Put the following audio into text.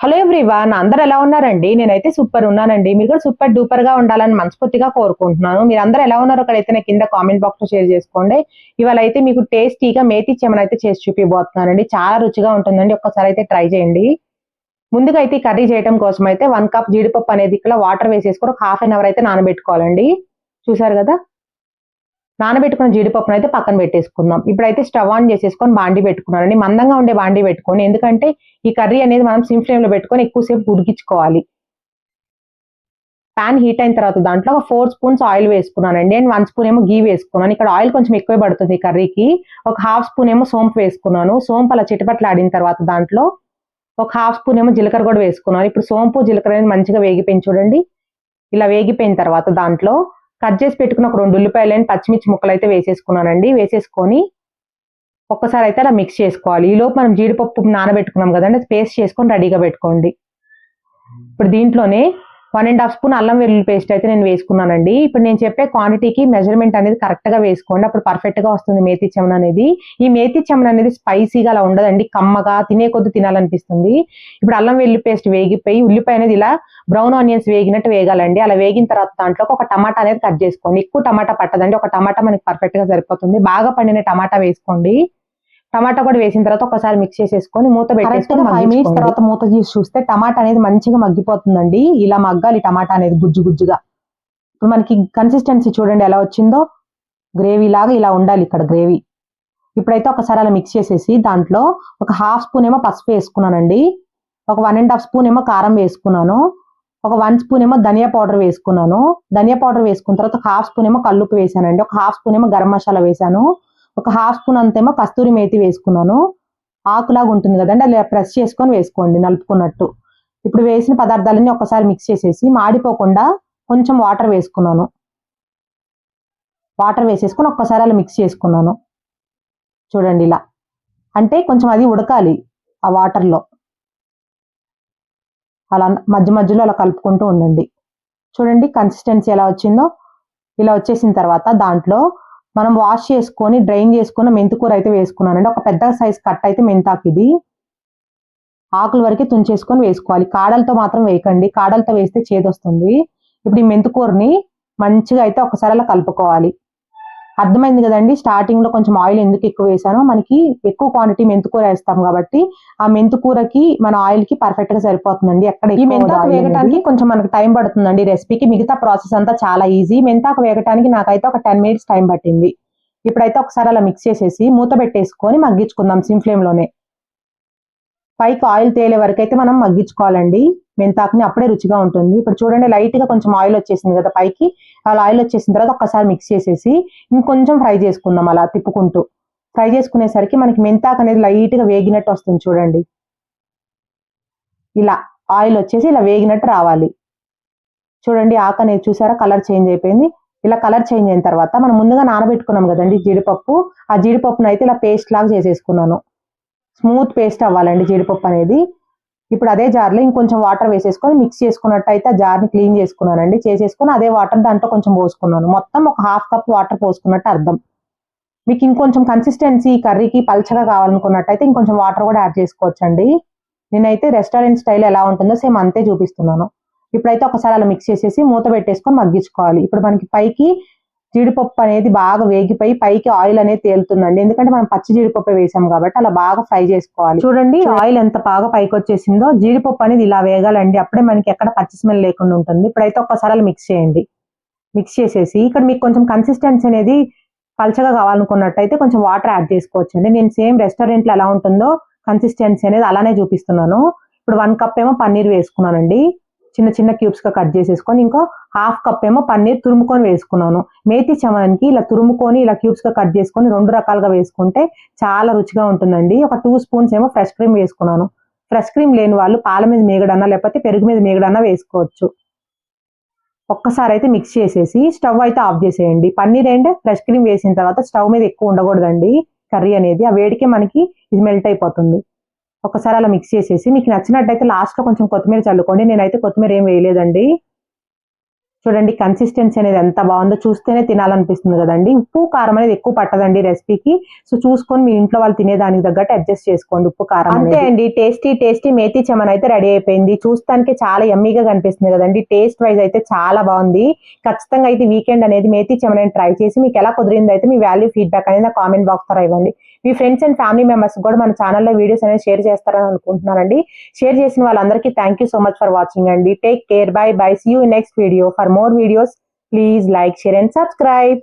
Hello everyone అందరు ఎలా ఉన్నారండి? నేనైతే సూపర్ ఉన్నానండి. మీరు కూడా సూపర్ డూపర్గా ఉండాలని మనస్ఫూర్తిగా కోరుకుంటున్నాను. మీరు అందరు ఎలా ఉన్నారో అక్కడైతే నా కింద కామెంట్ బాక్స్లో షేర్ చేసుకోండి. ఇవాళ అయితే మీకు టేస్టీగా మేతి చెమన అయితే చేసి చూపిబోతున్నానండి. చాలా రుచిగా ఉంటుందండి. ఒక్కసారి అయితే ట్రై చేయండి. ముందుగా అయితే కర్రీ చేయడం కోసం అయితే వన్ కప్ జీడిపప్పు అనేది ఇక్కడ వాటర్ వేసేసుకొని ఒక హాఫ్ అన్ అవర్ అయితే నానబెట్టుకోవాలండి. చూసారు కదా? నానబెట్టుకున్న జీడిపప్పును అయితే పక్కన పెట్టేసుకుందాం. ఇప్పుడైతే స్టవ్ ఆన్ చేసేసుకొని బాండి పెట్టుకున్నానండి. మందంగా ఉండే బాండి పెట్టుకొని ఎందుకంటే ఈ కర్రీ అనేది మనం సిమ్ ఫ్లేమ్లో పెట్టుకొని ఎక్కువసేపు ఉడికించుకోవాలి. పాన్ హీట్ అయిన తర్వాత దాంట్లో ఒక ఫోర్ స్పూన్స్ ఆయిల్ వేసుకున్నానండి. అండ్ వన్ స్పూన్ ఏమో గీ వేసుకున్నాను. ఇక్కడ ఆయిల్ కొంచెం ఎక్కువే పడుతుంది కర్రీకి. ఒక హాఫ్ స్పూన్ ఏమో సోంపు వేసుకున్నాను. సోంపు అలా చిటపట్లు ఆడిన తర్వాత దాంట్లో ఒక హాఫ్ స్పూన్ ఏమో జీలకర్ర కూడా వేసుకున్నాను. ఇప్పుడు సోంపు జీలకర్ర అనేది మంచిగా వేగిపోయింది చూడండి. ఇలా వేగిపోయిన తర్వాత దాంట్లో కట్ చేసి పెట్టుకున్న ఒక రెండు ఉల్లిపాయలు అండ్ పచ్చిమిర్చి ముక్కలు అయితే వేసేసుకున్నానండి. వేసేసుకొని ఒక్కసారి అయితే అలా మిక్స్ చేసుకోవాలి. ఈ లోపు మనం జీడిపప్పు నానబెట్టుకున్నాం కదండి పేస్ట్ చేసుకొని రెడీగా పెట్టుకోండి. ఇప్పుడు దీంట్లోనే వన్ అండ్ హాఫ్ స్పూన్ అల్లం వెల్లుల్లి పేస్ట్ అయితే నేను వేసుకున్నానండి. ఇప్పుడు నేను చెప్పే క్వాంటిటీకి మెజర్మెంట్ అనేది కరెక్ట్గా వేసుకోండి. అప్పుడు పర్ఫెక్ట్గా వస్తుంది మేతి చెమన అనేది. ఈ మేతి చెమన అనేది స్పైసీగా అలా ఉండదండి. కమ్మగా తినే కొద్ది తినాలనిపిస్తుంది. ఇప్పుడు అల్లం వెల్లుల్లి పేస్ట్ వేగిపోయి ఉల్లిపాయ అనేది ఇలా బ్రౌన్ ఆనియన్స్ వేగినట్టు వేగాలండి. అలా వేగిన తర్వాత దాంట్లో ఒక టమాటా అనేది కట్ చేసుకోండి. ఎక్కువ టమాటా పట్టదండి. ఒక టమాటా మనకి పర్ఫెక్ట్గా సరిపోతుంది. బాగా పండిన టమాటా వేసుకోండి. టమాటా కూడా వేసిన తర్వాత ఒకసారి మిక్స్ చేసేసుకొని మూత పెట్టేసుకొని ఫైవ్ మినిట్స్ తర్వాత మూత తీసి చూస్తే టమాటా అనేది మంచిగా మగ్గిపోతుందండి. ఇలా మగ్గాలి టమాటా అనేది గుజ్జు గుజ్జుగా. ఇప్పుడు మనకి కన్సిస్టెన్సీ చూడండి ఎలా వచ్చిందో. గ్రేవీ లాగా ఇలా ఉండాలి ఇక్కడ గ్రేవీ ఇప్పుడైతే ఒకసారి అలా మిక్స్ చేసేసి దాంట్లో ఒక హాఫ్ స్పూన్ ఏమో పసుపు వేసుకున్నానండి. ఒక వన్ అండ్ హాఫ్ స్పూన్ ఏమో కారం వేసుకున్నాను. ఒక వన్ స్పూన్ ఏమో ధనియా పౌడర్ వేసుకున్నాను. ధనియా పౌడర్ వేసుకున్న తర్వాత ఒక హాఫ్ స్పూన్ ఏమో కల్లుపు వేసానండి. ఒక హాఫ్ స్పూన్ ఏమో గరం మసాలా వేసాను. ఒక హాఫ్ స్పూన్ అంతేమో కస్తూరి మేతి వేసుకున్నాను. ఆకులాగా ఉంటుంది కదండి అలా ప్రెస్ చేసుకొని వేసుకోండి నలుపుకున్నట్టు. ఇప్పుడు వేసిన పదార్థాలన్నీ ఒకసారి మిక్స్ చేసేసి మాడిపోకుండా కొంచెం వాటర్ వేసుకున్నాను. వాటర్ వేసేసుకొని ఒక్కసారి అలా మిక్స్ చేసుకున్నాను. చూడండి ఇలా. అంటే కొంచెం అది ఉడకాలి ఆ వాటర్లో అలా మధ్య మధ్యలో అలా కలుపుకుంటూ ఉండండి. చూడండి కన్సిస్టెన్సీ ఎలా వచ్చిందో. ఇలా వచ్చేసిన తర్వాత దాంట్లో మనం వాష్ చేసుకొని డ్రైన్ చేసుకున్న మెంతికూర అయితే వేసుకున్నానండి. ఒక పెద్ద సైజ్ కట్ అయితే మెంతాకు ఇది ఆకుల వరకు తుంచేసుకొని వేసుకోవాలి. కాడలతో మాత్రం వేయకండి. కాడలతో వేస్తే చేదొస్తుంది. ఇప్పుడు ఈ మెంతికూరని మంచిగా అయితే ఒకసారి అలా కలుపుకోవాలి. అర్థమైంది కదండి. స్టార్టింగ్లో కొంచెం ఆయిల్ ఎందుకు ఎక్కువ వేసానో మనకి ఎక్కువ క్వాంటిటీ మెంతికూర వేస్తాం కాబట్టి ఆ మెంతికూరకి మన ఆయిల్కి పర్ఫెక్ట్గా సరిపోతుందండి. ఎక్కడ ఈ మెంతాకు వేగటానికి కొంచెం మనకి టైం పడుతుందండి రెసిపీకి మిగతా ప్రాసెస్ అంతా చాలా ఈజీ మెంతాకు వేగటానికి నాకైతే ఒక టెన్ మినిట్స్ టైం పట్టింది. ఇప్పుడైతే ఒకసారి అలా మిక్స్ చేసేసి మూత పెట్టేసుకొని మగ్గించుకుందాం సిమ్ ఫ్లేమ్లోనే. పైకి ఆయిల్ తేలే వరకు అయితే మనం మగ్గించుకోవాలండి. మెంతాకుని అప్పుడే రుచిగా ఉంటుంది. ఇప్పుడు చూడండి లైట్గా కొంచెం ఆయిల్ వచ్చేసింది కదా పైకి. అలా ఆయిల్ వచ్చేసిన తర్వాత ఒక్కసారి మిక్స్ చేసేసి ఇంకొంచెం ఫ్రై చేసుకుందాం అలా తిప్పుకుంటూ. ఫ్రై చేసుకునేసరికి మనకి మెంతాకు అనేది లైట్గా వేగినట్టు వస్తుంది చూడండి. ఇలా ఆయిల్ వచ్చేసి ఇలా వేగినట్టు రావాలి. చూడండి ఆకు అనేది చూసారా? కలర్ చేంజ్ అయిపోయింది. ఇలా కలర్ చేంజ్ అయిన తర్వాత మనం ముందుగా నానబెట్టుకున్నాం కదండి జీడిపప్పు. ఆ జీడిపప్పును అయితే ఇలా పేస్ట్ లాగా చేసేసుకున్నాను. స్మూత్ పేస్ట్ అవ్వాలండి జీడిపప్పు అనేది. ఇప్పుడు అదే జార్లో ఇంకొంచెం వాటర్ వేసేసుకొని మిక్స్ చేసుకున్నట్టు అయితే ఆ జార్ని క్లీన్ చేసుకున్నానండి. చేసేసుకొని అదే వాటర్ దాంట్లో కొంచెం పోసుకున్నాను. మొత్తం ఒక హాఫ్ కప్ వాటర్ పోసుకున్నట్టు అర్థం. మీకు ఇంకొంచెం కన్సిస్టెన్సీ కర్రీకి పల్చగా కావాలనుకున్నట్టయితే ఇంకొంచెం వాటర్ కూడా యాడ్ చేసుకోవచ్చండి. నేనైతే రెస్టారెంట్ స్టైల్ ఎలా ఉంటుందో సేమ్ అంతే చూపిస్తున్నాను. ఇప్పుడైతే ఒకసారి అలా మిక్స్ చేసేసి మూత పెట్టేసుకొని మగ్గించుకోవాలి. ఇప్పుడు మనకి పైకి జీడిపప్పు అనేది బాగా వేగిపోయి పైకి ఆయిల్ అనేది తేలుతుందండి. ఎందుకంటే మనం పచ్చి జీడిపప్పు వేసాం కాబట్టి అలా బాగా ఫ్రై చేసుకోవాలి. చూడండి ఆయిల్ ఎంత బాగా పైకి వచ్చేసిందో జీడిపప్పు అనేది ఇలా వేగాలండి. అప్పుడే మనకి ఎక్కడ పచ్చి స్మెల్ లేకుండా ఉంటుంది. ఇప్పుడైతే ఒక్కసారి అలా మిక్స్ చేయండి. మిక్స్ చేసేసి ఇక్కడ మీకు కొంచెం కన్సిస్టెన్సీ అనేది పల్చగా కావాలనుకున్నట్టయితే కొంచెం వాటర్ యాడ్ చేసుకోవచ్చండి. నేను సేమ్ రెస్టారెంట్లో ఎలా ఉంటుందో కన్సిస్టెన్సీ అనేది అలానే చూపిస్తున్నాను. ఇప్పుడు వన్ కప్ ఏమో పన్నీర్ వేసుకున్నానండి. చిన్న చిన్న క్యూబ్స్గా కట్ చేసేసుకొని ఇంకో హాఫ్ కప్ ఏమో పన్నీర్ తురుముకొని వేసుకున్నాను. మేతి చమన్కి ఇలా తురుముకొని ఇలా క్యూబ్స్గా కట్ చేసుకొని రెండు రకాలుగా వేసుకుంటే చాలా రుచిగా ఉంటుందండి. ఒక టూ స్పూన్స్ ఏమో ఫ్రెష్ క్రీమ్ వేసుకున్నాను. ఫ్రెష్ క్రీమ్ లేని వాళ్ళు పాల మీద మేగడన్నా లేకపోతే పెరుగు మీద మేగడన్నా వేసుకోవచ్చు. ఒక్కసారి అయితే మిక్స్ చేసేసి స్టవ్ అయితే ఆఫ్ చేసేయండి. పన్నీర్ అండ్ ఫ్రెష్ క్రీమ్ వేసిన తర్వాత స్టవ్ మీద ఎక్కువ ఉండకూడదండి. కర్రీ అనేది ఆ వేడికే మనకి ఇది మెల్ట్ అయిపోతుంది. ఒకసారి అలా మిక్స్ చేసేసి మీకు నచ్చినట్టయితే లాస్ట్ కొంచెం కొత్తిమీర చల్లుకోండి. నేనైతే కొత్తిమీర ఏం వేయలేదండి. చూడండి కన్సిస్టెన్సీ అనేది ఎంత బాగుందో చూస్తేనే తినాలనిపిస్తుంది కదండి. ఉప్పు కారం అనేది ఎక్కువ పట్టదండి రెసిపీకి సో చూసుకొని మీ ఇంట్లో వాళ్ళు తినేదానికి తగ్గట్టు అడ్జస్ట్ చేసుకోండి ఉప్పు కారం అంతే అండి. టేస్టీ టేస్టీ మేతి చెమన్ అయితే రెడీ అయిపోయింది. చూస్తానికి చాలా యమ్మీగా కనిపిస్తుంది కదండి. టేస్ట్ వైజ్ అయితే చాలా బాగుంది. ఖచ్చితంగా అయితే వీకెండ్ అనేది మేతి చెమన్ ట్రై చేసి మీకు ఎలా కుదిరిందో అయితే మీ వాల్యూ ఫీడ్బ్యాక్ అనేది నా కామెంట్ బాక్స్ ద్వారా ఇవ్వండి. మీ ఫ్రెండ్స్ అండ్ ఫ్యామిలీ మెంబర్స్ కూడా మన ఛానల్లో వీడియోస్ అనేది షేర్ చేస్తారని అనుకుంటున్నానండి. షేర్ చేసిన వాళ్ళందరికీ thank you so much for watching అండి. Take care bye bye see you next video for more videos please like share and subscribe